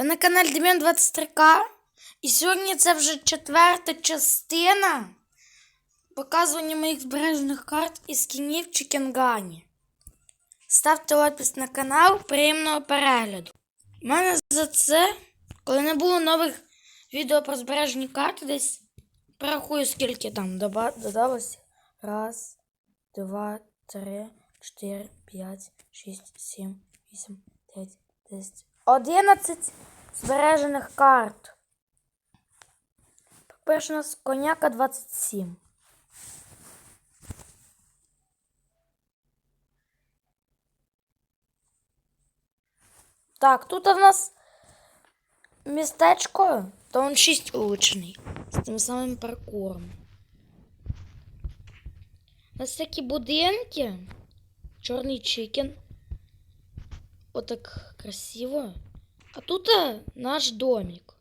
Ви на каналі Дем'ян 23К. І сьогодні це вже четверта частина показування моїх збережених карт і скінів в Чікенгані. Ставте лайк на канал, приємного перегляду. У мене за це, коли не було нових відео про збережені карти, десь порахую, скільки там додалося. Раз, два, три, чотири, п'ять, шість, сім, вісім, дев'ять, десять. Одинадцять збережених карт. По-перше, у нас коняка 27. Так, тут у нас містечко, то он 6 улучшений. З тим самим паркуром. У нас такі будинки. Чорний чикен. Отак красиво. А тут а, наш домик.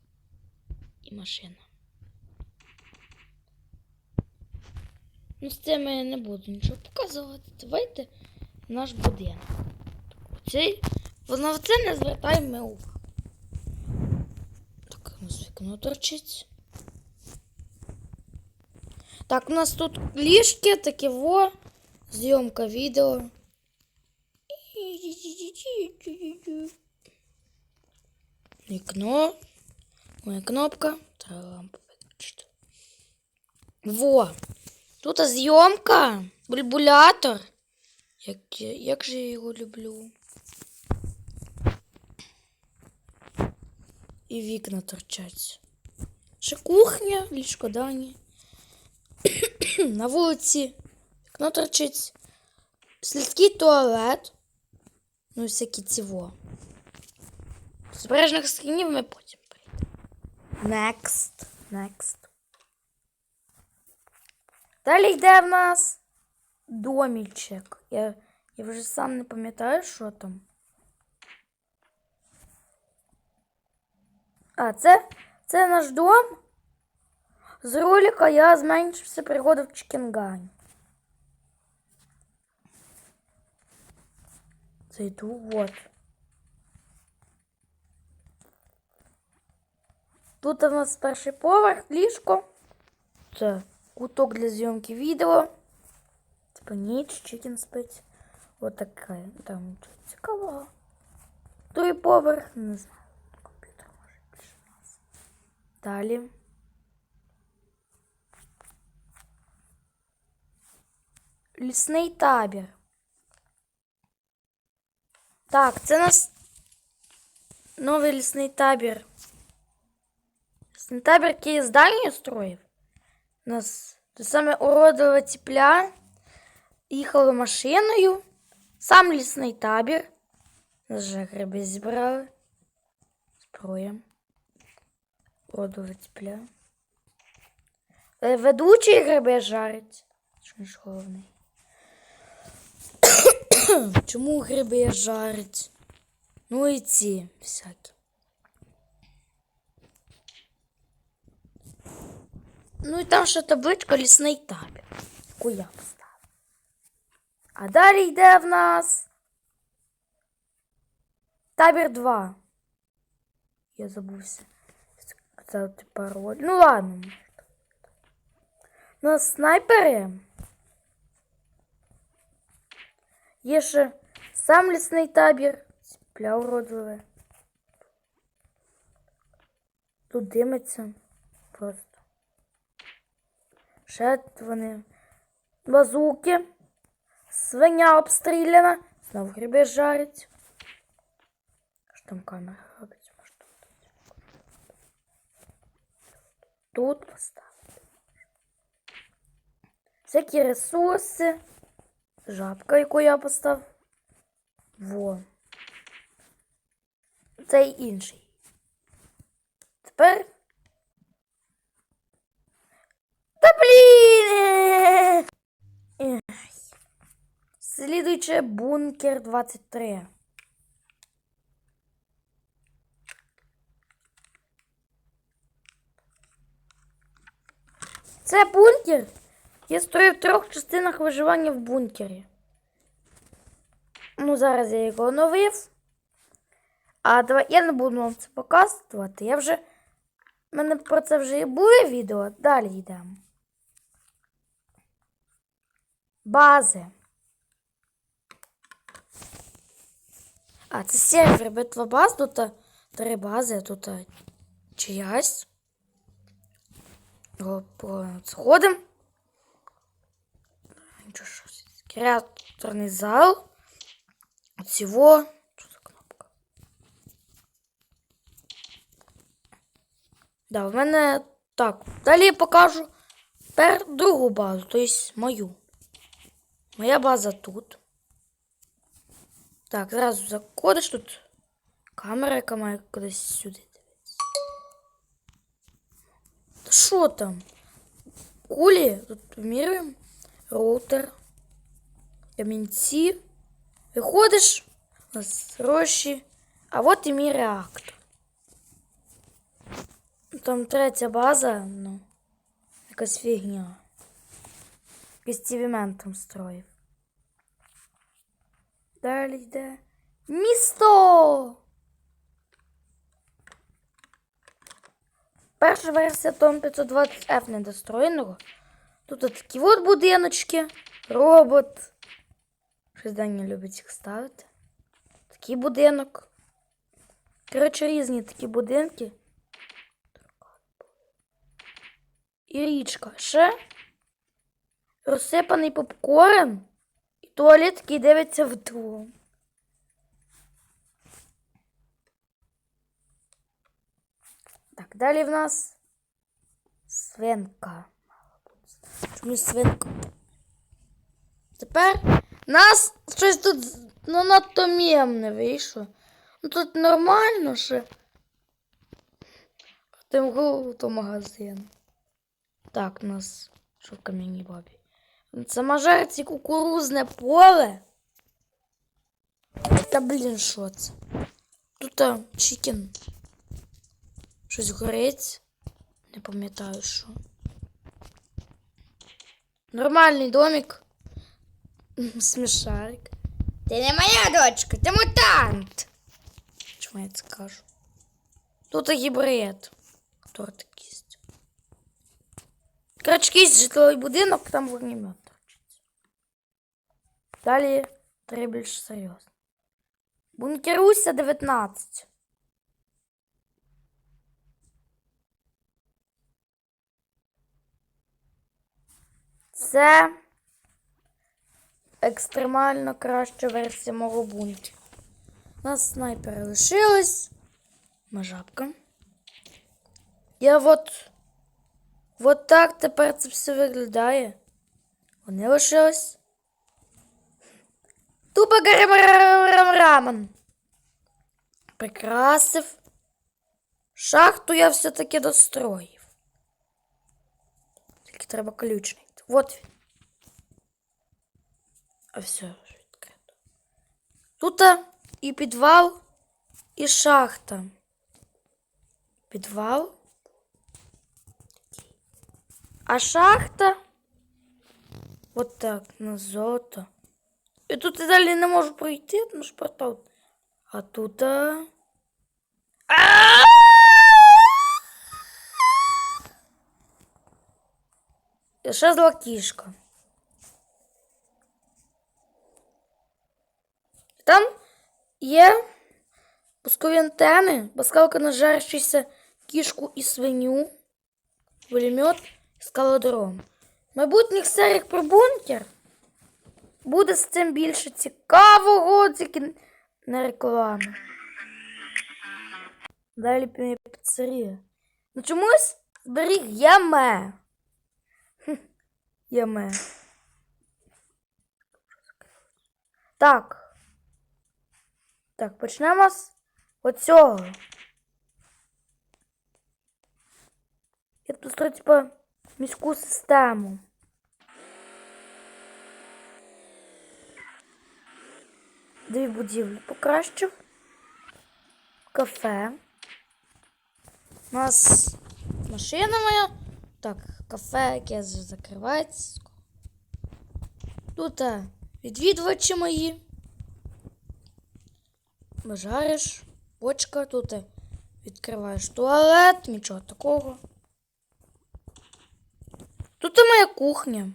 І машина. Ну, з цим я не буду нічого показувати. Давайте наш будинок. Цей, на це не звертаємо увагу. Так, у нас вікно торчить. Так, у нас тут ліжки, таке во, зйомка відео. Вікно. Моя кнопка. Треба лампу виключити. Во! Тут зйомка. Бульбулятор. Як, як же я його люблю. І вікна торчать. Ще кухня, ліжко Дані. На вулиці вікно торчить. Слідкий туалет. Ну, всякі ціво. Збережних скрінів ми потім прийдемо. Next. Next. Далі йде в нас домічок. Я, я вже сам не пам'ятаю, що там. А, це, це наш дом. З ролика я зменшився пригоду в Чікенгані. Зайду вот. Тут у нас перший поверх, ліжко. Це куток для зйомки відео. Типа ніч, чикен спить. Вот така. Там нічого цікавого. Другий поверх, не знаю. Комп'ютер може більше нас. Далі. Лісний табір. Так, це нас новий лісний табір. Лісний табір, який здання строїв. У нас те саме уродливе тепля. Їхали машиною. Сам лісний табір. Нас вже гриби зібрали. Зброя. Уродливе тепля. Е, Ведучий гриби жарить. Що ж головний. Чому гриби жарить? Ну і ці всякі. Ну і там ще табличка лісний табір, яку я поставив. А далі йде в нас табір 2. Я забувся сказати пароль. Ну ладно. У нас снайпери. Є ще сам лісний табір. Ціпля уродливе. Тут димиться просто. Ще вони базуки. Свиня обстріляна. Знов гриби жарять. Що там камера робить? Може, тут? Тут поставити. Всякі ресурси. Жабка, яку я поставив. Во. Цей інший. Тепер. Та блін! Слідуюче бункер 23. Це бункер. Я стою в трьох частинах виживання в бункері. Ну, зараз я його оновив. А давай я не буду вам це показувати. Я вже. У мене про це вже і були відео. Далі йдемо. Бази. А, це сервер битва баз. Тут три бази, тут чиясь. О, Сходимо. Нічого щось. Креаторний зал. Всего. Що за кнопка? Да, в мене так. Далі я покажу тепер другу базу, тобто мою. Моя база тут. Так, зразу заходиш тут. Камера, яка має кудись сюди там? Кулі, тут вимірюємо. Роутер. Камінці. Виходиш, у нас. А от і мій реактор. Там третя база, ну, якась фігня. Якийсь там строїв. Далі йде. Місто! Перша версія Том 520F недостроєного. Тут от такі от будиночки, робот. Щось Даня любить їх ставити. Такий будинок. Коротше, різні такі будинки. І річка. Ще розсипаний попкорн. І туалет, який дивиться в дом. Так, далі в нас свинка. Чому свинка? Тепер нас щось тут ну, надто мємне вийшло. Ну тут нормально ще. Тим голову то магазин. Так, нас що в кам'яній бабі? Це мажерці кукурузне поле. Та блін, що це? Тут а, чікен. Щось горить. Не пам'ятаю, що. Нормальний домик. Смішарик. Ти не моя дочка, ти мутант. Чому я це кажу? Тут гібрид. Торт кість. Якийсь житловий будинок, там вогнемет торчиться. Далі три більш серйозно. Бункеруся 19. Це екстремально краща версія мого бункеру. У нас снайпери лишились. Мажапка. Я от. Вот так тепер це все виглядає. Вони лишились. Тупо рамен. Прикрасив. Шахту я все-таки достроїв. Тільки треба ключ знайти. Вот. А все відкрито. Тут і підвал, і шахта. Підвал. А шахта. Вот так, на золото. І тут я далі не можу пройти, тому що портал. А тут. А... І зла кішка. Там є пускові антени, паскалка на жарящуюся кішку і свиню, пулемет скалодром. В майбутніх серіях про бункер буде з цим більше цікавого, тільки не реклами. Далі піцерія. Ну чомусь зберіг яме. Яме. Так. Так, почнемо з оцього. Я тут строю, типа, міську систему. Дві будівлі покращив. Кафе. У нас машина моя. Так, кафе, яке закривається. Тут а, відвідувачі мої. Бажариш. Почка тут. Відкриваєш туалет, нічого такого. Тут і моя кухня.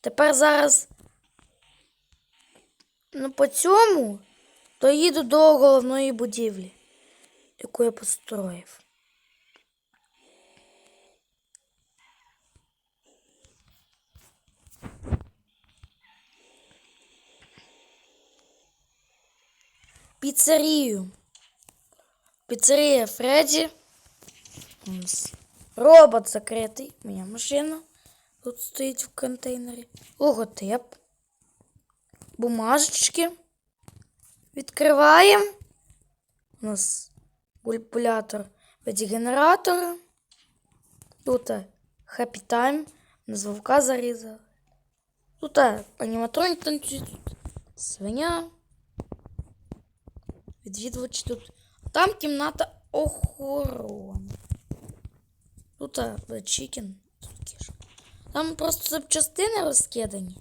Тепер зараз ну, по цьому то їду до головної будівлі, яку я построїв. Піцерію. Піцерія Фредді. У нас Робот закритий. Моя машина. Тут стоїть в контейнері. Логотип. Бумажечки. Відкриваємо. У нас калькулятор від генератора. Тут Happy Time. На вовка зарізали. Тут аніматроні танцюють. Свиня. Відвідувачі тут. Там кімната охорони. Тут. Тут кішка. Там просто запчастини розкидані.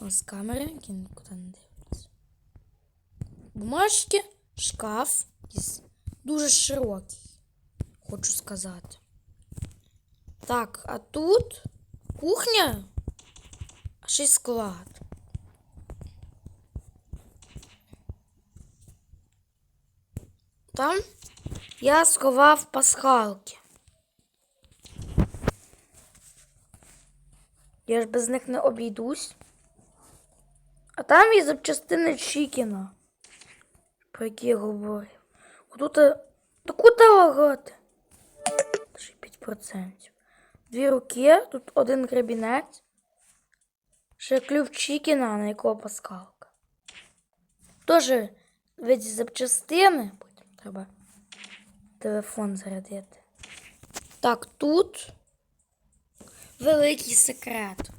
Ось камери, які нікуди не дивляться. Бумажки, шкаф. Дуже широкий. Хочу сказати. Так, а тут кухня, а ще й склад. Там я сховав пасхалки. Я ж без них не обійдусь. А там є запчастини Чікіна, про які я говорив. Тут таку. Ще 5%. Дві руки, тут один гребінець. Ще клюв Чікіна, на якого паскалка. Тоже від запчастини. Треба телефон зарядити. Так, тут великий секрет.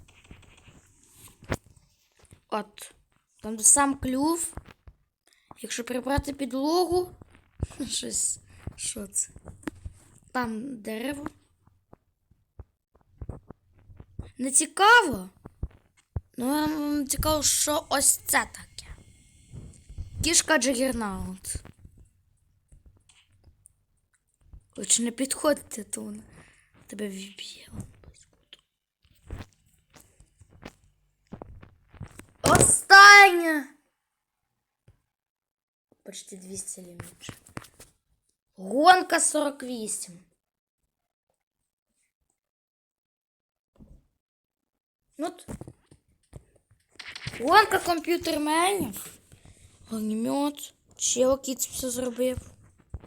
От. Там сам клюв. Якщо прибрати підлогу, щось. Що це? Там дерево. Не цікаво. Ну, цікаво, що ось це таке. Кішка Джагернаут. Лучше не підходьте, то вона тебе віб'є. Остання! Почти 200 ліміт. Гонка 48. Ну, от. Гонка комп'ютерменів. Огнемет. Чел все зробив.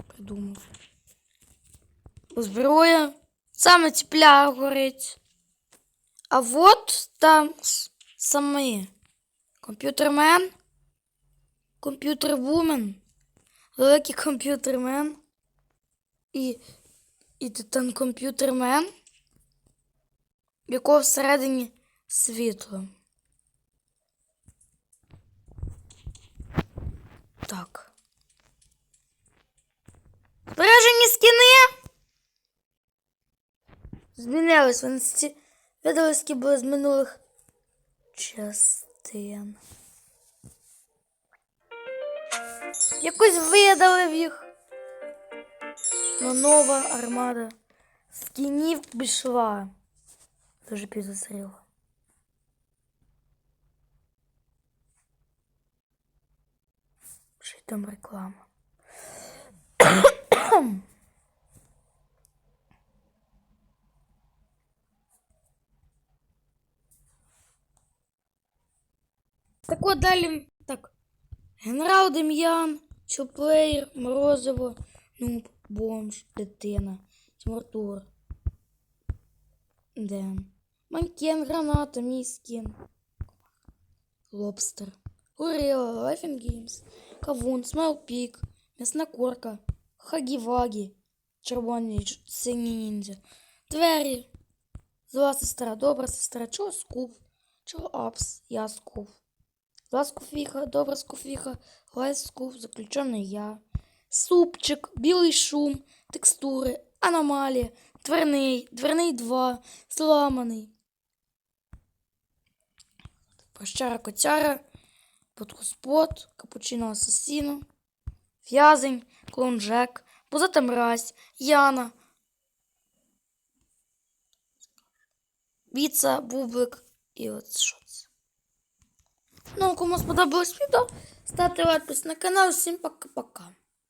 Придумав. Зброя. Саме тепля горить. А вот там с- самі. Комп'ютермен. Комп'ютервумен. Великий комп'ютермен. І, і титан комп'ютермен. Якого всередині світло. Так. Збережені скіни. Змінились. Вони ці видалиски були з минулих частин. Якось видалив їх. Но нова армада скінів пішла. Дуже підозріло. Ще там реклама. Так от далі. Так. Генерал Дем'ян, Чоплеєр, Морозиво, Нуб, Бомж, Дитина, Тимуртур. Ден. Манкен, граната, мій скін. Лобстер. Горила, Лайфен Геймс. Кавун, Смайлпік, М'ясна корка, Хагі-Вагі, Червоний дж- синій ніндзя. Двері. Зла сестра, добра сестра, чого скуф, чого апс, я скуф. Зла скуфіха, добра скуфіха, скуф, заключений я. Супчик, білий шум, текстури, аномалія, дверний, дверний 2, зламаний. Прощара котяра, Подкоспот, Капучино Асасіно, В'язень, Клоун Джек, Пузата Мразь, Яна, Біца, Бублик і от що. Ну, кому сподобалось відео, ставте лайк на канал. Всім пока-пока.